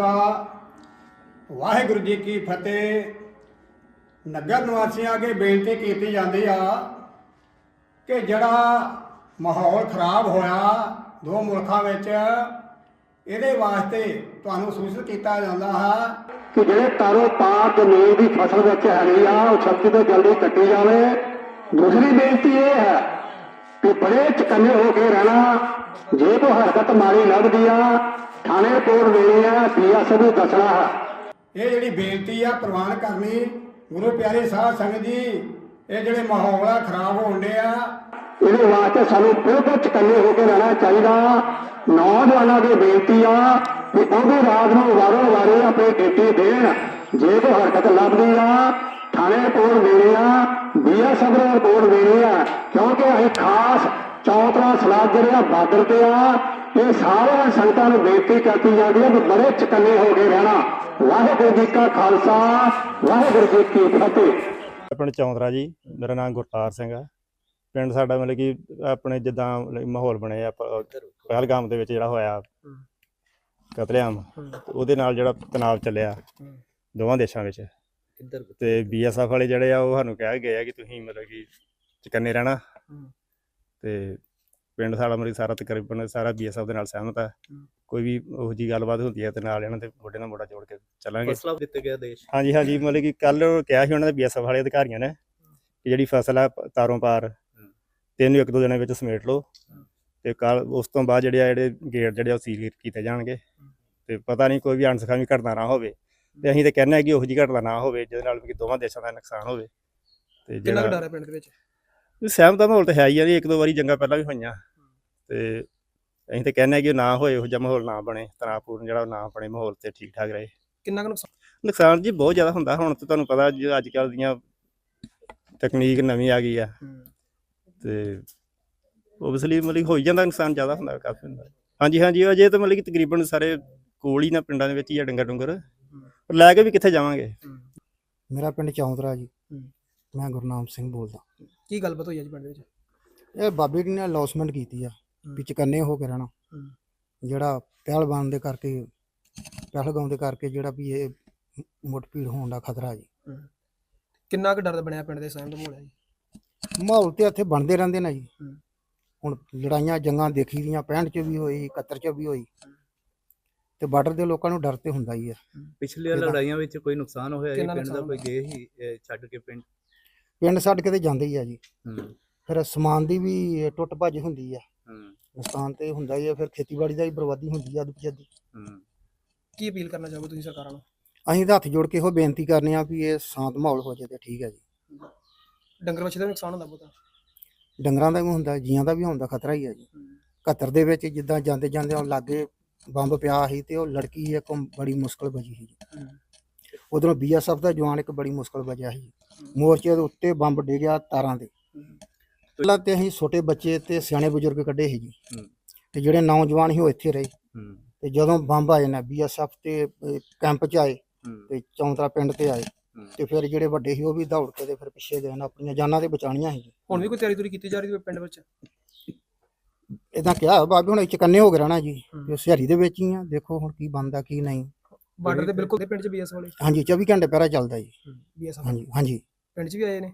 ਖਾਲਸਾ ਵਾਹਿਗੁਰੂ ਜੀ ਕੀ ਫਤਿਹ। ਨਗਰ ਨਿਵਾਸੀਆਂ ਅੱਗੇ ਬੇਨਤੀ ਕੀਤੀ ਜਾਂਦੀ ਆ ਕਿ ਜਿਹੜਾ ਮਾਹੌਲ ਖਰਾਬ ਹੋਇਆ ਦੋ ਮੁਲਕਾਂ ਵਿੱਚ, ਇਹਦੇ ਵਾਸਤੇ ਤੁਹਾਨੂੰ ਸੂਚਿਤ ਕੀਤਾ ਜਾਂਦਾ ਹੈ ਕਿ ਜਿਹੜੇ ਤਾਰੋ ਪਾਰ ਜ਼ਮੀਨ ਦੀ ਫਸਲ ਵਿੱਚ ਹੈਗੀ ਆ, ਉਹ ਛੱਤੀ ਤੋਂ ਜਲਦੀ ਕੱਟੀ ਜਾਵੇ। ਦੂਸਰੀ ਬੇਨਤੀ ਇਹ ਹੈ ਕਿ ਬੜੇ ਚਕੰਨੇ ਹੋ ਕੇ ਰਹਿਣਾ। ਜੇ ਕੋਈ ਹਰਕਤ ਮਾਰੀ ਲੱਗਦੀ ਆ ਥਾਣੇ ਰਿਪੋਰਟ ਦੇਣੀ ਆ ਪੀਐਸ ਨੂੰ ਦੱਸਣਾ ਹੈ। ਇਹ ਜਿਹੜੀ ਬੇਨਤੀ ਆ ਪ੍ਰਵਾਨ ਕਰਨੀ ਗੁਰੂ ਪਿਆਰੇ ਸਾਧ ਸੰਗਤ ਜੀ ਇਹ ਜਿਹੜੇ ਮਾਹੌਲ ਆ ਖਰਾਬ ਹੋਣ ਡਿਆ ਇਹਦੇ ਵਾਸਤੇ ਸਾਨੂੰ ਬਿਲਕੁਲ ਚਕੰਨੇ ਹੋ ਕੇ ਰਹਿਣਾ ਚਾਹੀਦਾ। ਨੌਜਵਾਨਾਂ ਦੀ ਬੇਨਤੀ ਆ ਕਿ ਉਹ ਵੀ ਰਾਤ ਨੂੰ ਵਾਰੋ ਵਾਰੀ ਆਪਣੀ ਡਿਊਟੀ ਦੇਣ। ਜੇ ਕੋਈ ਹਰਕਤ ਲੱਭਦੀ ਆ ਥਾਣੇ ਰਿਪੋਰਟ ਦੇਣੀ ਆ ਬੀਐਸਐਫ ਨੂੰ ਰਿਪੋਰਟ ਦੇਣੀ ਆ। ਕਿਉਂਕਿ ਅਸੀਂ ਖਾਸ ਚੌਥਾ ਸਲਾਹ ਜਿਹੜੇ ਆ ਬਾਰਡਰ ਤੇ ਆ। ਇਹ ਸਾਰਿਆਂ ਸੰਗਤਾਂ ਨੂੰ ਬੇਨਤੀ ਕਰਤੀ ਜਾਂਦੀ ਹੈ ਕਿ ਬੜੇ ਚਕੰਨੇ ਹੋ ਕੇ ਰਹਿਣਾ। ਵਾਹਿਗੁਰੂ ਜੀ ਕਾ ਖਾਲਸਾ, ਵਾਹਿਗੁਰੂ ਜੀ ਕੀ ਫਤਿਹ। ਪਿੰਡ ਚੌਂਦਰਾ ਜੀ, ਮੇਰਾ ਨਾਮ ਗੁਰਤਾਰ ਸਿੰਘ ਹੈ ਪਿੰਡ ਸਾਡਾ ਮਤਲਬ ਕਿ ਆਪਣੇ ਜਿੱਦਾਂ ਮਾਹੌਲ ਬਣਿਆ ਪਹਿਲਗਾਮ ਦੇ ਵਿੱਚ ਜਿਹੜਾ ਹੋਇਆ ਕਤਲੇਆਮ, ਉਹਦੇ ਨਾਲ ਜਿਹੜਾ ਤਣਾਅ ਚੱਲਿਆ ਦੋਵਾਂ ਦੇਸ਼ਾਂ ਵਿੱਚ। ਤੇ ਬੀਐਸਐਫ ਵਾਲੇ ਜਿਹੜੇ ਆ, ਉਹ ਸਾਨੂੰ ਕਹਿ ਗਏ ਆ ਕਿ ਤੁਸੀਂ ਮਤਲਬ ਕਿ ਚਕੰਨੇ ਰਹਿਣਾ। ਤੇ ਪਿੰਡ ਸਾਡਾ ਮਤਲਬ ਸਾਰਾ ਤਕਰੀਬਨ ਸਾਰਾ ਬੀਐਸਐਫ ਦੇ ਨਾਲ ਸਹਿਮਤ ਹੈ। ਕੋਈ ਵੀ ਉਹੋ ਜੀ ਗੱਲਬਾਤ ਹੁੰਦੀ ਹੈ ਤੇ ਨਾਲ ਇਹਨਾਂ ਦੇ ਮੋਢੇ ਨਾਲ ਮੋਢਾ ਜੋੜ ਕੇ ਚੱਲਾਂਗੇ। ਫਸਲਾ ਦਿੱਤੇ ਗਿਆ ਦੇਸ਼। ਹਾਂਜੀ ਹਾਂਜੀ ਮਤਲਬ ਕਿ ਕੱਲ ਕਿਹਾ ਸੀ ਉਹਨਾਂ ਦੇ ਬੀਐਸਐਫ ਵਾਲੇ ਅਧਿਕਾਰੀਆਂ ਨੇ ਕਿ ਜਿਹੜੀ ਫਸਲ ਆ ਤਾਰੋਂ ਪਾਰ ਤਿੰਨ ਇੱਕ ਦੋ ਦਿਨਾਂ ਵਿੱਚ ਸਮੇਟ ਲਓ। ਤੇ ਕੱਲ ਉਸ ਤੋਂ ਬਾਅਦ ਜਿਹੜੇ ਆ ਜਿਹੜੇ ਗੇਟ ਜਿਹੜੇ ਉਹ ਸੀਲ ਕੀਤੇ ਜਾਣਗੇ। ਤੇ ਪਤਾ ਨਹੀਂ ਕੋਈ ਵੀ ਅਣਸਖਾਵੀ ਘਟਨਾ ਨਾ ਹੋਵੇ। ਤੇ ਅਸੀਂ ਤੇ ਕਹਿੰਦੇ ਆ ਕਿ ਉਹੋ ਜਿਹੀ ਘਟਨਾ ਨਾ ਹੋਵੇ ਜਿਹਦੇ ਨਾਲ ਵੀ ਦੋਵਾਂ ਦੇਸ਼ਾਂ ਦਾ ਨੁਕਸਾਨ ਹੋਵੇ। ਤੇ ਕਿੰਨਾ ਕੁ ਜਿਹੜਾ ਡਰ ਹੈ ਪਿੰਡ ਦੇ ਵਿੱਚ? ਸਹਿਮਤ ਮਾਹੌਲ ਤਾਂ ਹੈ ਹੀ ਆ ਜੀ ਇੱਕ ਦੋ ਵਾਰੀ ਜੰਗਾਂ ਪਹਿਲਾਂ ਵੀ ਹੋਈਆਂ। ਤੇ ਅਸੀਂ ਤੇ ਕਹਿੰਦੇ ਆ ਕਿ ਉਹ ਨਾ ਹੋਏ ਉਹ ਜਿਹਾ ਮਾਹੌਲ ਨਾ ਬਣੇ ਤਣਾਅਪੂਰਨ ਜਿਹੜਾ ਉਹ ਨਾ ਬਣੇ ਮਾਹੌਲ ਤੇ ਠੀਕ ਠਾਕ ਰਹੇ। ਕਿੰਨਾ ਕੁ ਨੁਕਸਾਨ ਨੁਕਸਾਨ ਜੀ ਬਹੁਤ ਜ਼ਿਆਦਾ ਹੁੰਦਾ ਹੁਣ ਤੇ ਤੁਹਾਨੂੰ ਪਤਾ ਜੀ ਅੱਜ ਕੱਲ ਦੀਆਂ ਤਕਨੀਕ ਨਵੀਂ ਆ ਗਈ ਆ। ਤੇ ਓਬਵੀਅਸਲੀ ਮਤਲਬ ਹੋਈ ਜਾਂਦਾ ਨੁਕਸਾਨ ਜ਼ਿਆਦਾ ਹੁੰਦਾ ਕਾਫੀ ਹੁੰਦਾ। ਹਾਂਜੀ ਹਾਂਜੀ ਅਜੇ ਤਾਂ ਮਤਲਬ ਕਿ ਤਕਰੀਬਨ ਸਾਰੇ ਕੋਲ ਹੀ ਨਾ ਪਿੰਡਾਂ ਦੇ ਵਿੱਚ ਹੀ ਆ ਡੰਗਰ ਡੁੰਗਰ। ਪਰ ਲੈ ਕੇ ਵੀ ਕਿੱਥੇ ਜਾਵਾਂਗੇ? ਮੇਰਾ ਪਿੰਡ ਚੌਂਦਰਾ ਜੀ। ਮੈਂ ਗੁਰਨਾਮ ਸਿੰਘ ਬੋਲਦਾ। ਕੀ ਗੱਲਬਾਤ ਹੋਈ ਅੱਜ ਪਿੰਡ ਦੇ ਵਿੱਚ? ਇਹ ਬਾਬੇ ਜੀ ਨੇ ਅਲੌਸਮੈਂਟ ਕੀਤੀ ਆ। ਵੀ ਚਕੰਨੇ ਹੋ ਕੇ ਰਹਿਣਾ। ਜਿਹੜਾ ਪਹਿਲਵਾਨ ਦੇ ਕਰਕੇ ਪਹਿਲਗਾਉਂ ਦੇ ਕਰਕੇ ਜਿਹੜਾ ਵੀ ਇਹ ਮੁੱਠਭੀੜ ਹੋਣ ਦਾ ਖਤਰਾ ਜੀ। ਕਿੰਨਾ ਕੁ ਡਰ ਬਣਿਆ ਪਿੰਡ ਦੇ ਸਹਿਮ ਦਾ ਮਾਹੌਲ ਹੈ ਜੀ? ਮਾਹੌਲ ਤੇ ਇੱਥੇ ਬਣਦੇ ਰਹਿੰਦੇ ਨੇ ਜੀ। ਹੁਣ ਲੜਾਈਆਂ ਜੰਗਾਂ ਦੇਖੀ ਦੀਆਂ 65 ਚ ਵੀ ਹੋਈ 71 ਚ ਵੀ ਹੋਈ। ਤੇ ਬਾਰਡਰ ਦੇ ਲੋਕਾਂ ਨੂੰ ਡਰ ਤੇ ਹੁੰਦਾ ਹੀ ਆ। ਇਹਦਾ- ਲੜਾਈਆਂ ਵਿੱਚ ਕੋਈ ਨੁਕਸਾਨ ਹੋਇਆ ਜੀ? ਪਿੰਡ ਦਾ ਕੋਈ ਗਏ ਹੀ ਛੱਡ ਕੇ ਪਿੰਡ? ਪਿੰਡ ਛੱਡ ਕੇ ਤੇ ਜਾਂਦੇ ਹੀ ਆ ਜੀ। ਹੂੰ। ਫਿਰ ਸਮਾਨ ਦੀ ਵੀ ਟੁੱਟ ਭੱਜ ਹੁੰਦੀ ਆ। ਨੁਕਸਾਨ ਤੇ ਹੁੰਦਾ ਹੀ ਆ ਫਿਰ ਖੇਤੀਬਾੜੀ ਦਾ ਵੀ ਬਰਬਾਦੀ ਹੁੰਦੀ ਆ ਅਦੁੱਤੀ ਹੂੰ। ਕੀ ਅਪੀਲ ਕਰਨਾ ਚਾਹੋਗੇ ਤੁਸੀਂ ਸਰਕਾਰਾਂ ਨੂੰ? ਅਸੀਂ ਤਾਂ ਹੱਥ ਜੋੜ ਕੇ ਇਹੋ ਬੇਨਤੀ ਕਰਨੇ ਆ ਵੀ ਇਹ ਸ਼ਾਂਤ ਮਾਹੌਲ ਹੋ ਜਾਏ ਤੇ ਠੀਕ ਹੈ ਜੀ। ਡੰਗਰ ਵੱਛੇ ਦਾ ਵੀ ਨੁਕਸਾਨ ਹੁੰਦਾ ਬਹੁਤਾ? ਡੰਗਰਾਂ ਦਾ ਵੀ ਹੁੰਦਾ ਜੀਆਂ ਦਾ ਵੀ ਹੁੰਦਾ ਖਤਰਾ ਹੀ ਹੈ ਜੀ। 71 ਦੇ ਵਿੱਚ ਜਿੱਦਾਂ ਜਾਂਦੇ ਜਾਂਦੇ ਉਹ ਲਾਗੇ ਬੰਬ ਪਿਆ ਸੀ ਤੇ ਉਹ ਲੜਕੀ ਇੱਕ ਬੜੀ ਮੁਸ਼ਕਲ ਬਚੀ ਸੀ ਉਧਰੋਂ ਬੀਐਸਐਫ ਦਾ ਜਵਾਨ ਇੱਕ ਬੜੀ ਮੁਸ਼ਕਲ ਬਚਿਆ ਸੀ ਮੋਰਚੇ ਦੇ ਉੱਤੇ ਬੰਬ ਡਿੱਗਿਆ ਤਾਰਾਂ ਦੇ ਪਹਿਲਾਂ ਤੇ ਅਸੀਂ ਛੋਟੇ ਬੱਚੇ ਤੇ ਸਿਆਣੇ ਬਜ਼ੁਰਗ ਕੱਢੇ ਸੀ ਜੀ। ਹੂੰ। ਤੇ ਜਿਹੜੇ ਨੌਜਵਾਨ ਸੀ ਉਹ ਇੱਥੇ ਰਹੇ। ਹੂੰ। ਤੇ ਜਦੋਂ ਬੰਬ ਆਏ ਨਾ ਬੀਐਸਐਫ ਤੇ ਅਹ, ਕੈਂਪ 'ਚ ਆਏ ਹੂੰ। ਤੇ ਚੌਂਤਰਾ ਪਿੰਡ ਤੇ ਆਏ ਹੂੰ। ਤੇ ਫਿਰ ਜਿਹੜੇ ਵੱਡੇ ਸੀ ਉਹ ਵੀ ਦੌੜ ਕੇ ਤੇ ਫਿਰ ਪਿੱਛੇ ਗਏ ਨਾ ਆਪਣੀਆਂ ਜਾਨਾਂ ਤੇ ਬਚਾਉਣੀਆਂ ਸੀ। ਹੁਣ ਵੀ ਕੋਈ ਤਿਆਰੀ ਤੁਰੀ ਕੀਤੀ ਜਾ ਰਹੀ ਹੈ ਪਿੰਡ ਵਿੱਚ? ਇਦਾਂ ਕਿਹਾ ਬਾਬੇ ਹੁਣ ਚਕੰਨੇ ਹੋ ਗਏ ਰਹਿਣਾ ਜੀ ਹੂੰ। ਤੇ ਸਿਹਰੀ ਦੇ ਵਿੱਚ ਹੀ ਆ ਦੇਖੋ ਹੁਣ ਕੀ ਬਣਦਾ ਕੀ ਨਹੀਂ। ਬਾਰਡਰ ਦੇ ਬਿਲਕੁਲ ਦੇ ਪਿੰਡ 'ਚ ਬੀਐਸ ਵਾਲੇ? ਹਾਂਜੀ 24 ਘੰਟੇ ਪਹਿਰਾ ਚੱਲਦਾ ਜੀ। ਬੀਐਸ ਹਾਂਜੀ ਹਾਂਜੀ। ਪਿੰਡ 'ਚ ਵੀ ਆਏ ਨੇ?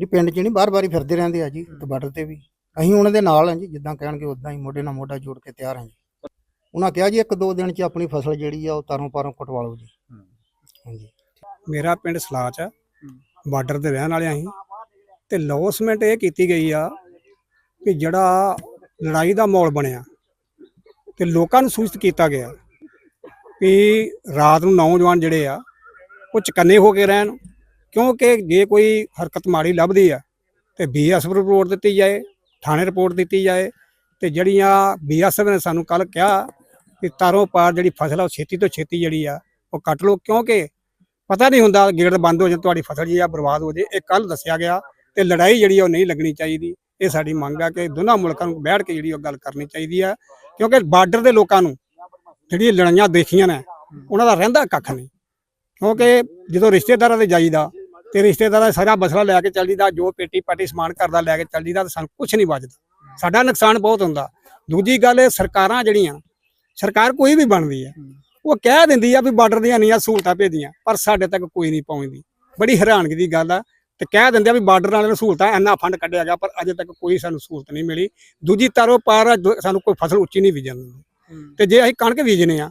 ਨਹੀਂ ਪਿੰਡ 'ਚ ਨਹੀਂ ਬਾਰ-ਬਾਰ ਹੀ ਫਿਰਦੇ ਰਹਿੰਦੇ ਆ ਜੀ ਤੇ ਬਾਰਡਰ ਤੇ ਵੀ। ਅਸੀਂ ਉਹਨਾਂ ਦੇ ਨਾਲ ਹਾਂ ਜੀ ਜਿੱਦਾਂ ਕਹਿਣਗੇ ਉਦਾਂ ਹੀ ਮੋਢੇ ਨਾਲ ਮੋਢਾ ਜੋੜ ਕੇ ਤਿਆਰ ਹਾਂ ਜੀ। ਉਹਨਾਂ ਕਿਹਾ ਜੀ ਇੱਕ ਦੋ ਦਿਨ 'ਚ ਆਪਣੀ ਫਸਲ ਜਿਹੜੀ ਆ ਉਹ ਤਾਰੋਂ ਪਾਰੋਂ ਕਟਵਾ ਲਓ ਜੀ। ਹੂੰ। ਹਾਂਜੀ। ਮੇਰਾ ਪਿੰਡ ਸਲਾਚ ਆ ਬਾਰਡਰ ਤੇ ਰਹਿਣ ਵਾਲੇ ਅਸੀਂ। ਤੇ ਲੌਸਮੈਂਟ ਇਹ ਕੀਤੀ ਗਈ ਆ ਕਿ ਜਿਹੜਾ ਲੜਾਈ ਦਾ ਮਾਹੌਲ ਬਣਿਆ ਤੇ ਲੋਕਾਂ ਨੂੰ ਸੂਚਿਤ ਕੀਤਾ ਗਿਆ ਕਿ ਰਾਤ ਨੂੰ ਨੌਜਵਾਨ ਜਿਹੜੇ ਆ ਉਹ ਚਕੰਨੇ ਹੋ ਕੇ ਰਹਿਣ ਕਿਉਂਕਿ ਜੇ ਕੋਈ ਹਰਕਤ ਮਾੜੀ ਲੱਭਦੀ ਆ ਤੇ ਬੀਐਸਐਫ ਰਿਪੋਰਟ ਦਿੱਤੀ ਜਾਏ, ਥਾਣੇ ਰਿਪੋਰਟ ਦਿੱਤੀ ਜਾਏ, ਤੇ ਜਿਹੜੀਆਂ ਬੀਐਸਐਫ ਨੇ ਸਾਨੂੰ ਕੱਲ ਕਿਹਾ ਕਿ ਤਾਰੋਂ ਪਾਰ ਜਿਹੜੀ ਫਸਲ ਆ ਉਹ ਛੇਤੀ ਤੋਂ ਛੇਤੀ ਜਿਹੜੀ ਆ ਉਹ ਕੱਟ ਲਓ, ਕਿਉਂਕਿ ਪਤਾ ਨਹੀਂ ਹੁੰਦਾ ਗੇੜ ਬੰਦ ਹੋ ਜਾਏ ਤੁਹਾਡੀ ਫਸਲ ਜੀ ਆ ਬਰਬਾਦ ਹੋ ਜੇ। ਇਹ ਕੱਲ ਦੱਸਿਆ ਗਿਆ ਤੇ ਲੜਾਈ ਜਿਹੜੀ ਆ ਉਹ ਨਹੀਂ ਲੱਗਣੀ ਚਾਹੀਦੀ। ਇਹ ਸਾਡੀ ਮੰਗ ਆ ਕਿ ਦੋਨਾਂ ਮੁਲਕਾਂ ਨੂੰ ਬੈਠ ਕੇ ਜਿਹੜੀ ਉਹ ਗੱਲ ਕਰਨੀ ਚਾਹੀਦੀ ਆ, ਕਿਉਂਕਿ ਬਾਰਡਰ ਦੇ ਲੋਕਾਂ ਨੂੰ ਜਿਹੜੀਆਂ ਲੜਾਈਆਂ ਦੇਖੀਆਂ ਨੇ, ਉਹਨਾਂ ਦਾ ਰਹਿੰਦਾ ਕੱਖ ਨਹੀਂ। ਕਿਉਂਕਿ ਜਦੋਂ ਰਿਸ਼ਤੇਦਾਰਾਂ ਦੇ ਜਾਈਦਾ ਤੇ ਰਿਸ਼ਤੇਦਾਰਾਂ ਦਾ ਸਾਰਾ ਬਸਰਾ ਲੈ ਕੇ ਚੱਲ ਜੀਦਾ ਜੋ ਪੇਟੀ ਪਾਟੀ ਸਮਾਨ ਕਰਦਾ ਲੈ ਕੇ ਚੱਲ ਜੀਦਾ ਤੇ ਸਾਨੂੰ ਕੁਝ ਨਹੀਂ ਬਚਦਾ ਸਾਡਾ ਨੁਕਸਾਨ ਬਹੁਤ ਹੁੰਦਾ। ਦੂਜੀ ਗੱਲ ਇਹ ਸਰਕਾਰਾਂ ਜਿਹੜੀਆਂ ਸਰਕਾਰ ਕੋਈ ਵੀ ਬਣਦੀ ਹੈ ਉਹ ਕਹਿ ਦਿੰਦੀ ਆ ਵੀ ਬਾਰਡਰ ਦੀਆਂ ਇੰਨੀਆਂ ਸਹੂਲਤਾਂ ਭੇਜੀਆਂ ਪਰ ਸਾਡੇ ਤੱਕ ਕੋਈ ਨਹੀਂ ਪਹੁੰਚਦੀ। ਬੜੀ ਹੈਰਾਨਗੀ ਦੀ ਗੱਲ ਆ ਤੇ ਕਹਿ ਦਿੰਦੇ ਆ ਵੀ ਬਾਰਡਰ ਵਾਲਿਆਂ ਨੂੰ ਸਹੂਲਤਾਂ ਇੰਨਾ ਫੰਡ ਕੱਢਿਆ ਗਿਆ ਪਰ ਅਜੇ ਤੱਕ ਕੋਈ ਸਾਨੂੰ ਸਹੂਲਤ ਨਹੀਂ ਮਿਲੀ। ਦੂਜੀ ਤਰੋ ਪਾਰ ਸਾਨੂੰ ਕੋਈ ਫਸਲ ਉੱਚੀ ਨਹੀਂ ਬੀਜਣ ਦਿੰਦੇ। ਤੇ ਜੇ ਅਸੀਂ ਕਣਕ ਬੀਜਨੇ ਆ